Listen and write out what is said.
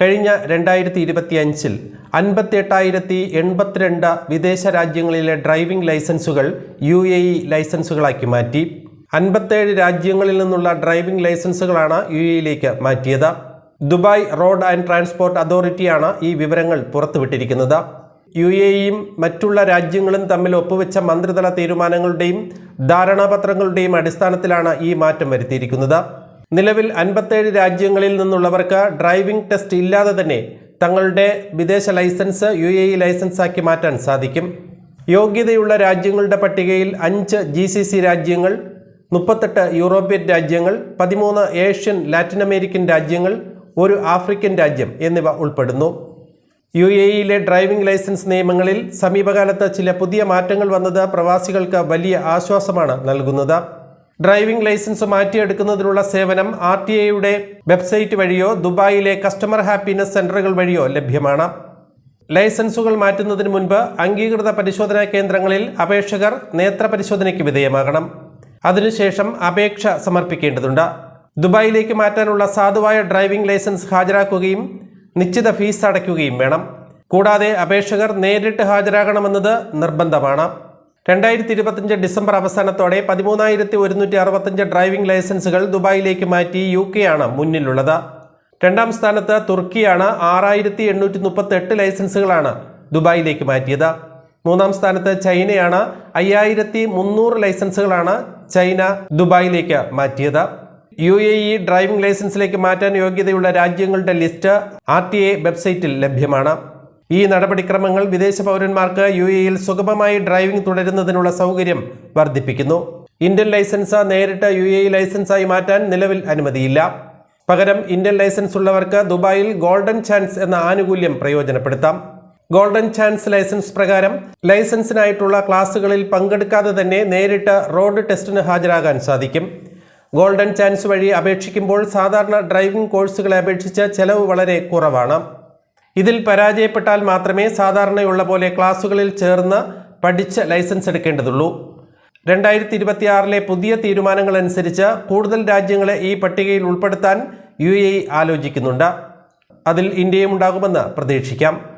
കഴിഞ്ഞ രണ്ടായിരത്തി ഇരുപത്തി അഞ്ചിൽ അൻപത്തി എട്ടായിരത്തി എൺപത്തിരണ്ട് വിദേശ രാജ്യങ്ങളിലെ ഡ്രൈവിംഗ് ലൈസൻസുകൾ യു എ ഇ ലൈസൻസുകളാക്കി മാറ്റി. അൻപത്തേഴ് രാജ്യങ്ങളിൽ നിന്നുള്ള ഡ്രൈവിംഗ് ലൈസൻസുകളാണ് യു എയിലേക്ക് മാറ്റിയത്. ദുബായ് റോഡ് ആൻഡ് ട്രാൻസ്പോർട്ട് അതോറിറ്റിയാണ് ഈ വിവരങ്ങൾ പുറത്തുവിട്ടിരിക്കുന്നത്. യു എയും മറ്റുള്ള രാജ്യങ്ങളും തമ്മിൽ ഒപ്പുവെച്ച മന്ത്രിതല തീരുമാനങ്ങളുടെയും ധാരണാപത്രങ്ങളുടെയും അടിസ്ഥാനത്തിലാണ് ഈ മാറ്റം വരുത്തിയിരിക്കുന്നത്. നിലവിൽ അൻപത്തേഴ് രാജ്യങ്ങളിൽ നിന്നുള്ളവർക്ക് ഡ്രൈവിംഗ് ടെസ്റ്റ് ഇല്ലാതെ തന്നെ തങ്ങളുടെ വിദേശ ലൈസൻസ് യു എ ഇ ലൈസൻസാക്കി മാറ്റാൻ സാധിക്കും. യോഗ്യതയുള്ള രാജ്യങ്ങളുടെ പട്ടികയിൽ അഞ്ച് ജി സി സി രാജ്യങ്ങൾ മുപ്പത്തെട്ട് യൂറോപ്യൻ രാജ്യങ്ങൾ പതിമൂന്ന് ഏഷ്യൻ ലാറ്റിൻ അമേരിക്കൻ രാജ്യങ്ങൾ ഒരു ആഫ്രിക്കൻ രാജ്യം എന്നിവ ഉൾപ്പെടുന്നു. യു എ ഇയിലെ ഡ്രൈവിംഗ് ലൈസൻസ് നിയമങ്ങളിൽ സമീപകാലത്ത് ചില പുതിയ മാറ്റങ്ങൾ വന്നത് പ്രവാസികൾക്ക് വലിയ ആശ്വാസമാണ് നൽകുന്നത്. ഡ്രൈവിംഗ് ലൈസൻസ് മാറ്റിയെടുക്കുന്നതിനുള്ള സേവനം ആർ ടി ഐയുടെ വെബ്സൈറ്റ് വഴിയോ ദുബായിലെ കസ്റ്റമർ ഹാപ്പിനെസ് സെന്ററുകൾ വഴിയോ ലഭ്യമാണ്. ലൈസൻസുകൾ മാറ്റുന്നതിന് മുൻപ് അംഗീകൃത പരിശോധനാ കേന്ദ്രങ്ങളിൽ അപേക്ഷകർ നേത്ര പരിശോധനയ്ക്ക് വിധേയമാകണം. അതിനുശേഷം അപേക്ഷ സമർപ്പിക്കേണ്ടതുണ്ട്. ദുബായിലേക്ക് മാറ്റാനുള്ള സാധുവായ ഡ്രൈവിംഗ് ലൈസൻസ് ഹാജരാക്കുകയും നിശ്ചിത ഫീസ് അടയ്ക്കുകയും വേണം. കൂടാതെ അപേക്ഷകർ നേരിട്ട് ഹാജരാകണമെന്നത് നിർബന്ധമാണ്. രണ്ടായിരത്തി ഇരുപത്തിയഞ്ച് ഡിസംബർ അവസാനത്തോടെ പതിമൂന്നായിരത്തി ഒരുന്നൂറ്റി അറുപത്തഞ്ച് ഡ്രൈവിംഗ് ലൈസൻസുകൾ ദുബായിലേക്ക് മാറ്റി യു കെ ആണ് മുന്നിലുള്ളത്. രണ്ടാം സ്ഥാനത്ത് തുർക്കിയാണ് ആറായിരത്തി എണ്ണൂറ്റി മുപ്പത്തി എട്ട് ലൈസൻസുകളാണ് ദുബായിലേക്ക് മാറ്റിയത്. മൂന്നാം സ്ഥാനത്ത് ചൈനയാണ് അയ്യായിരത്തി മുന്നൂറ് ലൈസൻസുകളാണ് ചൈന ദുബായിലേക്ക് മാറ്റിയത്. യു എ ഇ ഡ്രൈവിംഗ് ലൈസൻസിലേക്ക് മാറ്റാൻ യോഗ്യതയുള്ള രാജ്യങ്ങളുടെ ലിസ്റ്റ് ആർ ടി എ വെബ്സൈറ്റിൽ ലഭ്യമാണ്. ഈ നടപടിക്രമങ്ങൾ വിദേശ പൗരന്മാർക്ക് യു എയിൽ സുഗമമായി ഡ്രൈവിംഗ് തുടരുന്നതിനുള്ള സൗകര്യം വർദ്ധിപ്പിക്കുന്നു. ഇന്ത്യൻ ലൈസൻസ് നേരിട്ട് യു എ ലൈസൻസായി മാറ്റാൻ നിലവിൽ അനുമതിയില്ല. പകരം ഇന്ത്യൻ ലൈസൻസ് ഉള്ളവർക്ക് ദുബായിൽ ഗോൾഡൻ ചാൻസ് എന്ന ആനുകൂല്യം പ്രയോജനപ്പെടുത്താം. ഗോൾഡൻ ചാൻസ് ലൈസൻസ് പ്രകാരം ലൈസൻസിനായിട്ടുള്ള ക്ലാസുകളിൽ പങ്കെടുക്കാതെ തന്നെ നേരിട്ട് റോഡ് ടെസ്റ്റിന് ഹാജരാകാൻ സാധിക്കും. ഗോൾഡൻ ചാൻസ് വഴി അപേക്ഷിക്കുമ്പോൾ സാധാരണ ഡ്രൈവിംഗ് കോഴ്സുകളെ അപേക്ഷിച്ച് ചെലവ് വളരെ കുറവാണ്. ഇതിൽ പരാജയപ്പെട്ടാൽ മാത്രമേ സാധാരണയുള്ള പോലെ ക്ലാസുകളിൽ ചേർന്ന് പഠിച്ച് ലൈസൻസ് എടുക്കേണ്ടതുള്ളൂ. രണ്ടായിരത്തി ഇരുപത്തിയാറിലെ പുതിയ തീരുമാനങ്ങൾ അനുസരിച്ച് കൂടുതൽ രാജ്യങ്ങളെ ഈ പട്ടികയിൽ ഉൾപ്പെടുത്താൻ യു ആലോചിക്കുന്നുണ്ട്. അതിൽ ഇന്ത്യയും ഉണ്ടാകുമെന്ന് പ്രതീക്ഷിക്കാം.